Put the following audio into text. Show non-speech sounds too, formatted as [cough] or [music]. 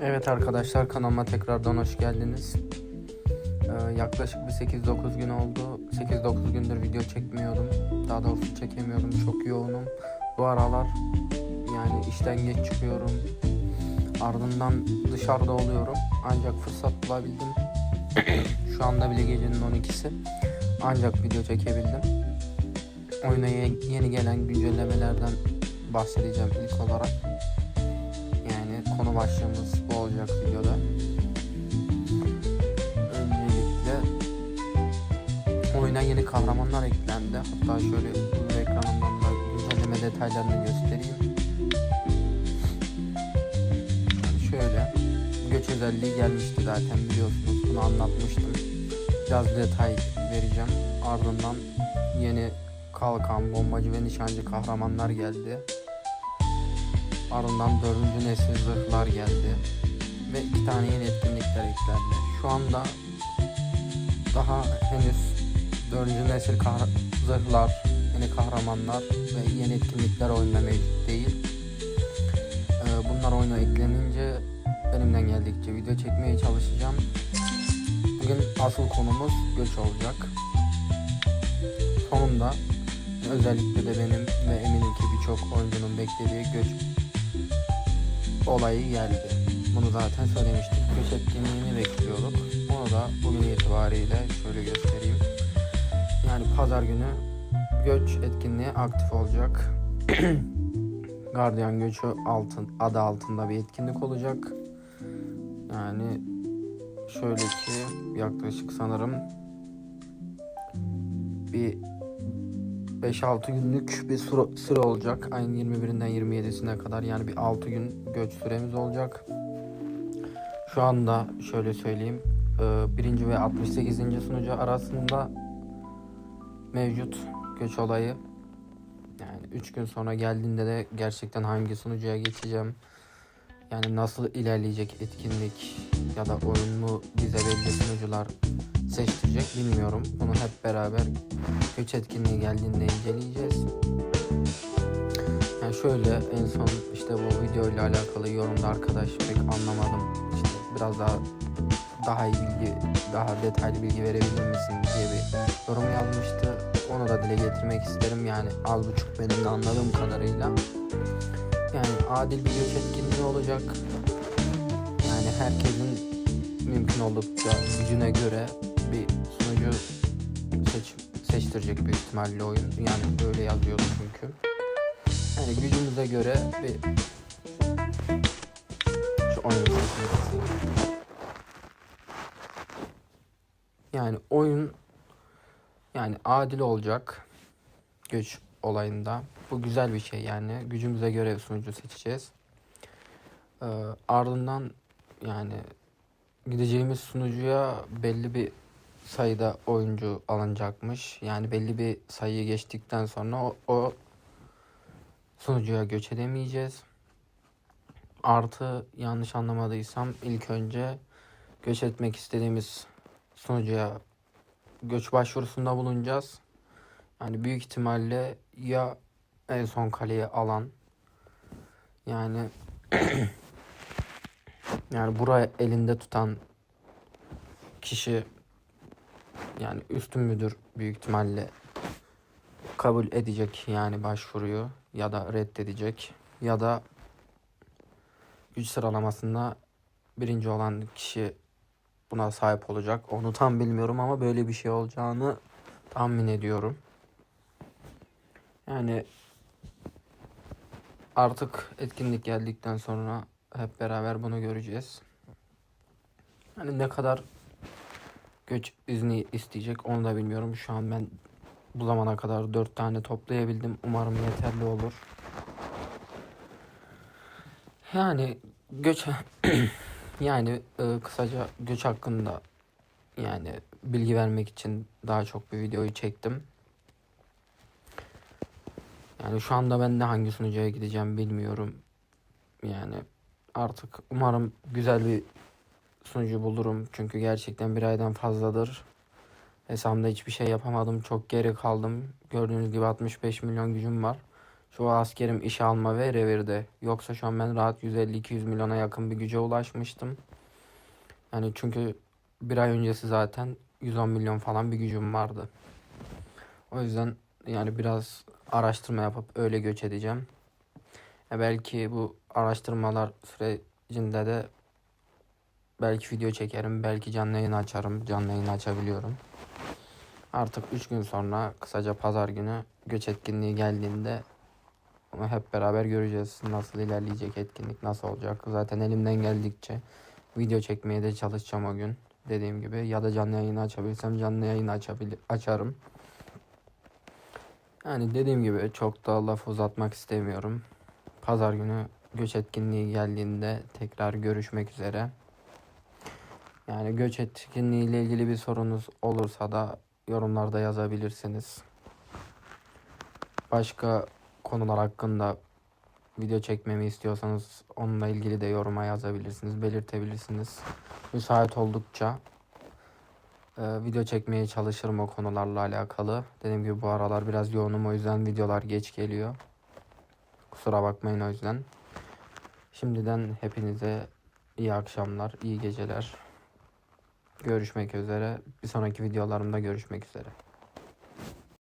Evet arkadaşlar kanalıma tekrardan hoş geldiniz. Ee, yaklaşık bir 8-9 gün oldu. 8-9 gündür video çekmiyordum. Daha doğrusu çekemiyordum. Çok yoğunum. Bu aralar yani işten geç çıkıyorum. Ardından dışarıda oluyorum. Ancak fırsat bulabildim. [coughs] Şu anda bile gecenin 12'si. Ancak video çekebildim. Oyuna ye- yeni gelen güncellemelerden bahsedeceğim ilk olarak. Konu başlığımız bu olacak videoda. Öncelikle oyuna yeni kahramanlar eklendi. Hatta şöyle bu ekranımdan da güncelleme detaylarını göstereyim. Şöyle göç özelliği gelmişti zaten biliyorsunuz bunu anlatmıştım. Biraz detay vereceğim. Ardından yeni kalkan, bombacı ve nişancı kahramanlar geldi. Ardından dördüncü nesil zırhlar geldi. Ve iki tane yeni etkinlikler eklendi. Şu anda daha henüz dördüncü nesil kahra- zırhlar, yeni kahramanlar ve yeni etkinlikler oyunda mevcut değil. Ee, bunlar oyuna eklenince elimden geldikçe video çekmeye çalışacağım. Bugün asıl konumuz göç olacak. Sonunda özellikle de benim ve eminim ki birçok oyuncunun beklediği göç olayı geldi. Bunu zaten söylemiştik. Göç etkinliğini bekliyorduk. Onu da bugün itibariyle şöyle göstereyim. Yani pazar günü göç etkinliği aktif olacak. [clears throat] Gardiyan göçü altın adı altında bir etkinlik olacak. Yani şöyle ki yaklaşık sanırım bir 5-6 günlük bir süre, olacak. Ayın 21'inden 27'sine kadar yani bir 6 gün göç süremiz olacak. Şu anda şöyle söyleyeyim. e, Birinci ve 68. sunucu arasında mevcut göç olayı. Yani 3 gün sonra geldiğinde de gerçekten hangi sunucuya geçeceğim. Yani nasıl ilerleyecek etkinlik ya da oyun mu bize belli sunucular seçtirecek bilmiyorum. Bunu hep beraber göç etkinliği geldiğinde inceleyeceğiz. Yani şöyle en son işte bu video ile alakalı yorumda arkadaş pek anlamadım. İşte biraz daha daha iyi bilgi, daha detaylı bilgi verebilir misin diye bir yorum yazmıştı. Onu da dile getirmek isterim. Yani az buçuk benim de anladığım kadarıyla. Yani adil bir göç etkinliği olacak. Yani herkesin mümkün oldukça gücüne göre bir sunucu seç, seçtirecek büyük ihtimalle oyun. Yani böyle yazıyordu çünkü. Yani gücümüze göre bir şu seçmek Yani oyun yani adil olacak göç olayında. Bu güzel bir şey yani. Gücümüze göre sunucu seçeceğiz. Ee, ardından yani gideceğimiz sunucuya belli bir sayıda oyuncu alınacakmış. Yani belli bir sayıyı geçtikten sonra o, o sunucuya göç edemeyeceğiz. Artı yanlış anlamadıysam ilk önce göç etmek istediğimiz sunucuya göç başvurusunda bulunacağız. Yani büyük ihtimalle ya en son kaleyi alan yani [clears throat] yani buraya elinde tutan kişi yani üstün müdür büyük ihtimalle kabul edecek yani başvuruyu ya da reddedecek ya da güç sıralamasında birinci olan kişi buna sahip olacak. Onu tam bilmiyorum ama böyle bir şey olacağını tahmin ediyorum. Yani artık etkinlik geldikten sonra hep beraber bunu göreceğiz. Hani ne kadar göç izni isteyecek onu da bilmiyorum. Şu an ben bu zamana kadar dört tane toplayabildim. Umarım yeterli olur. Yani göç [clears throat] yani e, kısaca göç hakkında yani bilgi vermek için daha çok bir videoyu çektim. Yani şu anda ben de hangi sunucuya gideceğim bilmiyorum. Yani artık umarım güzel bir sunucu bulurum. Çünkü gerçekten bir aydan fazladır. Hesabımda hiçbir şey yapamadım. Çok geri kaldım. Gördüğünüz gibi 65 milyon gücüm var. Şu askerim iş alma ve revirde. Yoksa şu an ben rahat 150-200 milyona yakın bir güce ulaşmıştım. Yani çünkü bir ay öncesi zaten 110 milyon falan bir gücüm vardı. O yüzden yani biraz araştırma yapıp öyle göç edeceğim. E belki bu araştırmalar sürecinde de belki video çekerim, belki canlı yayın açarım. Canlı yayın açabiliyorum. Artık 3 gün sonra kısaca pazar günü göç etkinliği geldiğinde onu hep beraber göreceğiz. Nasıl ilerleyecek etkinlik, nasıl olacak. Zaten elimden geldikçe video çekmeye de çalışacağım o gün. Dediğim gibi ya da canlı yayını açabilsem canlı yayını açabil açarım. Yani dediğim gibi çok da laf uzatmak istemiyorum. Pazar günü göç etkinliği geldiğinde tekrar görüşmek üzere. Yani göç etkinliği ile ilgili bir sorunuz olursa da yorumlarda yazabilirsiniz. Başka konular hakkında video çekmemi istiyorsanız onunla ilgili de yoruma yazabilirsiniz, belirtebilirsiniz. Müsait oldukça e, video çekmeye çalışırım o konularla alakalı. Dediğim gibi bu aralar biraz yoğunum o yüzden videolar geç geliyor. Kusura bakmayın o yüzden. Şimdiden hepinize iyi akşamlar, iyi geceler. Görüşmek üzere. Bir sonraki videolarımda görüşmek üzere.